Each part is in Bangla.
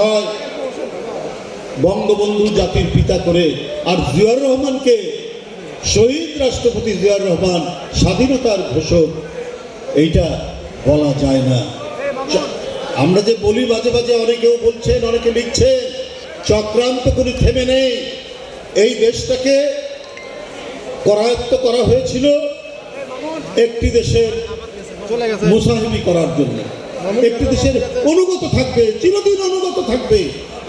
হয়। বঙ্গবন্ধু জাতির পিতা করে আর রহমানকে শহীদ রাষ্ট্রপতি রহমান স্বাধীনতার ঘোষক, এইটা বলা যায় না। আমরা যে বলি মাঝে মাঝে অনেকেও বলছেন, অনেকে লিখছেন, চক্রান্ত করে থেমে নেই। এই দেশটাকে করায়ত্ত করা হয়েছিল একটি দেশের মুসাহিবি করার জন্য। একটি দেশের অনুগত থাকবে, চিরদিন অনুগত থাকবে।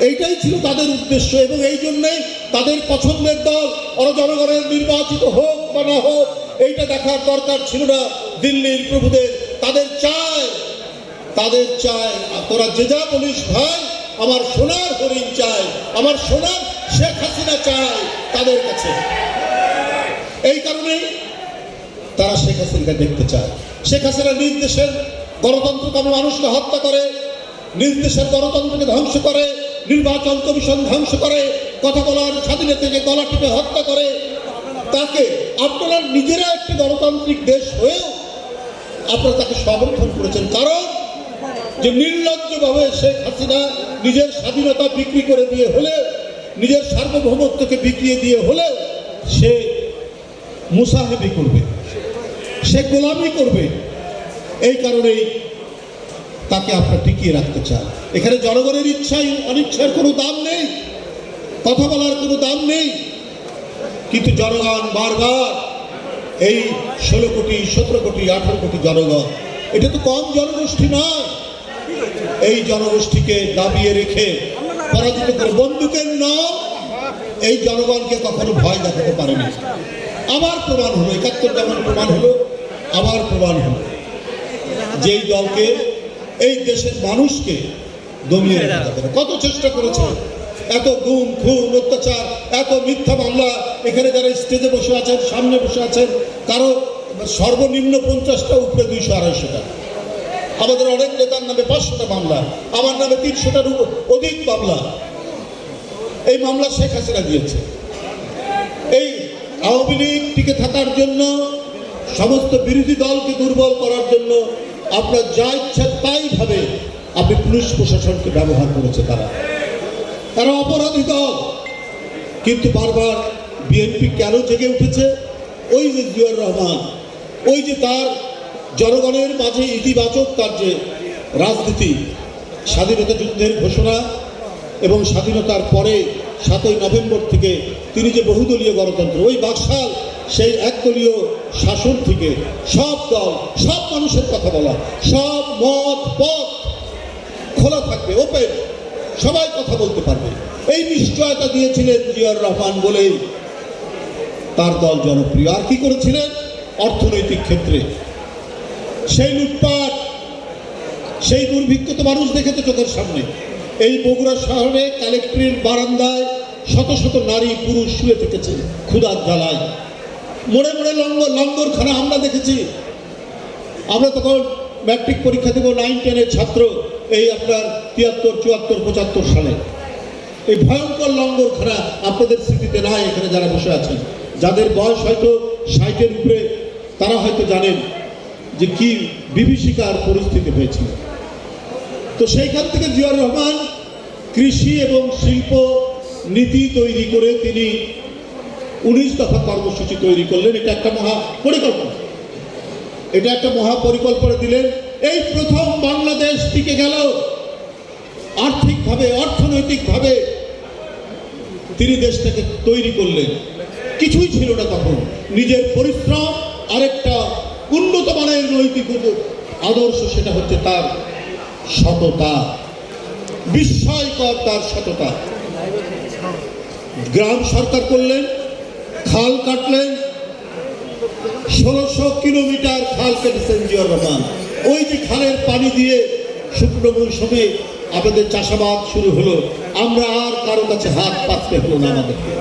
এইটাই ছিল তাদের উদ্দেশ্য এবং এই জন্যই তাদের পছন্দের দল ওরা জনগণের নির্বাচিত হোক বা না হোক, এইটা দেখার দরকার ছিল না দিল্লির প্রভুদের। তাদের চায় তাদের চায় তোরা যে যা বলিস ভাই, আমার সোনার হরিণ চায়, আমার সোনার শেখ হাসিনা চায় তাদের কাছে। এই কারণেই তারা শেখ হাসিনাকে দেখতে চায়। শেখ হাসিনা নিজ দেশের গণতন্ত্রকামী মানুষকে হত্যা করে, নিজ দেশের গণতন্ত্রকে ধ্বংস করে, নির্বাচন কমিশন ধ্বংস করে, কথা বলার স্বাধীনতাকে গলা টিপে হত্যা করে, তাকে আপনারা নিজেরা একটি গণতান্ত্রিক দেশ হয়েও আপনারা তাকে সমর্থন করেছেন। কারণ যে নির্লজ্জভাবে শেখ হাসিনা নিজের স্বাধীনতা বিক্রি করে দিয়ে হলে নিজের সার্বভৌমত্বকে বিক্রিয়ে দিয়ে হলে সে মুসাহেবি করবে, সে গোলামি করবে। এই কারণেই তাকে আপনার টিকিয়ে রাখতে চান। এখানে জনগণের ইচ্ছাই অনিচ্ছার কোনো দাম নেই, কথা বলার কোনো দাম নেই। কিন্তু জনগণ বারবার এই ষোলো কোটি, সতেরো কোটি, আঠারো কোটি জনগণ, এটা তো কম জনগোষ্ঠী নয়। এই জনগোষ্ঠীকে দাবিয়ে রেখে পরাজিত করে বন্দুকের নাম এই জনগণকে কখনো ভয় দেখাতে পারেনি। আবার প্রমাণ হলো, একাত্তর যেমন প্রমাণ হলো, আবার প্রমাণ হলো। যেই দলকে এই দেশের মানুষকে দমিয়ে রাখা যাবে কত চেষ্টা করেছে? এত গুম খুন অত্যাচার এত মিথ্যা মামলা এখানে যারা স্টেজে বসে আছেন সামনে বসে আছেন কারও সর্বনিম্ন পঞ্চাশটা উপরে দুইশো আড়াইশোটা। আমাদের অনেক নেতার নামে পাঁচশোটা মামলা আমার নামে তিনশোটার অধিক মামলা। এই মামলা শেখ হাসিনা দিয়েছে। এই আওয়ামী লীগ টিকে থাকার জন্য সমস্ত বিরোধী দলকে দুর্বল করার জন্য আপনার যা ইচ্ছা তাই ভাবে আপনি পুলিশ প্রশাসনকে ব্যবহার করেছে তারা। তারা অপরাধী দল। কিন্তু বারবার বিএনপি কেন জেগে উঠেছে? ওই যে জিয়াউর রহমান, ওই যে তার জনগণের মাঝে ইতিবাচক তার যে রাজনীতি, স্বাধীনতা যুদ্ধের ঘোষণা এবং স্বাধীনতার পরে সাতই নভেম্বর থেকে তিনি যে বহুদলীয় গণতন্ত্র, ওই বাকশাল সেই একদলীয় শাসন থেকে সব দল, সব মানুষের কথা বলা, সব মত, পথ খোলা থাকবে ওপেন সবাই কথা বলতে পারবে। এই নিশ্চয়তা দিয়েছিলেন জিয়াউর রহমান বলেই তার দল জনপ্রিয়। আর কি করেছিলেন? অর্থনৈতিক ক্ষেত্রে। সেই লুটপাট, সেই দুর্ভিক্ষ তো মানুষ দেখেছে চোখের সামনে। এই বগুড়া শহরে কালেক্টরের বারান্দায় শত শত নারী পুরুষ শুয়ে থেকেছে ক্ষুধার জ্বালায়। মোড়ে মোড়ে লঙ্গর লঙ্গরখানা আমরা দেখেছি। আমরা তখন ম্যাট্রিক পরীক্ষা দেবো নাইন টেনের ছাত্র, এই আপনার তিয়াত্তর, চুয়াত্তর, পঁচাত্তর সালে। এই ভয়ঙ্কর লঙ্গর খানা আপনাদের স্মৃতিতে নাই এখানে যারা বসে আছেন যাদের বয়স হয়তো ষাটের উপরে, তারা হয়তো জানেন যে কি বিভীষিকার পরিস্থিতি হয়েছিল। তো সেইখান থেকে জিয়াউর রহমান কৃষি এবং শিল্প নীতি তৈরি করে তিনি উনিশ দফা কর্মসূচি তৈরি করলেন। এটা একটা মহা পরিকল্পনা। এটা একটা মহা পরিকল্পনা দিলেন। এই প্রথম বাংলাদেশ টিকে গেল। আর্থিকভাবে, অর্থনৈতিকভাবে তিনি দেশটাকে তৈরি করলেন। কিছুই ছিল না তখন। নিজের পরিশ্রম আরেকটা উন্নত মানের নৈতিক আদর্শ সেটা হচ্ছে তার সততা, বিস্ময়কর তার সততা। গ্রাম সরকার করলেন, খাল কাটলেন, ষোলোশো কিলোমিটার খাল কেটেছেন জিয়র রহমান। ওই যে খালের পানি দিয়ে শুকনো মৌসুমে আমাদের চাষাবাদ শুরু হলো, আমরা আর কারও কাছে হাত পাততে হলো না আমাদেরকে।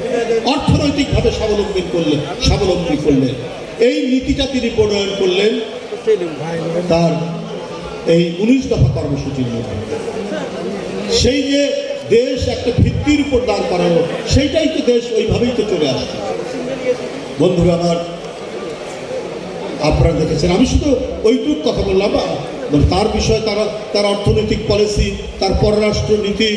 অর্থনৈতিকভাবে স্বাবলম্বী করলেন স্বাবলম্বী করলেন। এই নীতিটা তিনি প্রণয়ন করলেন, তার এই উনিশ দফা কর্মসূচির মধ্যে সেই যে দেশ একটা ভিত্তির উপর দাঁড় করানো সেইটাই তো দেশ ওইভাবেই তো চলে আসছে। বন্ধুরা আমার, আপনারা দেখেছেন, আমি শুধু ওইটুক কথা বললাম এবং তার বিষয়ে তারা, তার অর্থনৈতিক পলিসি তার পররাষ্ট্র নীতি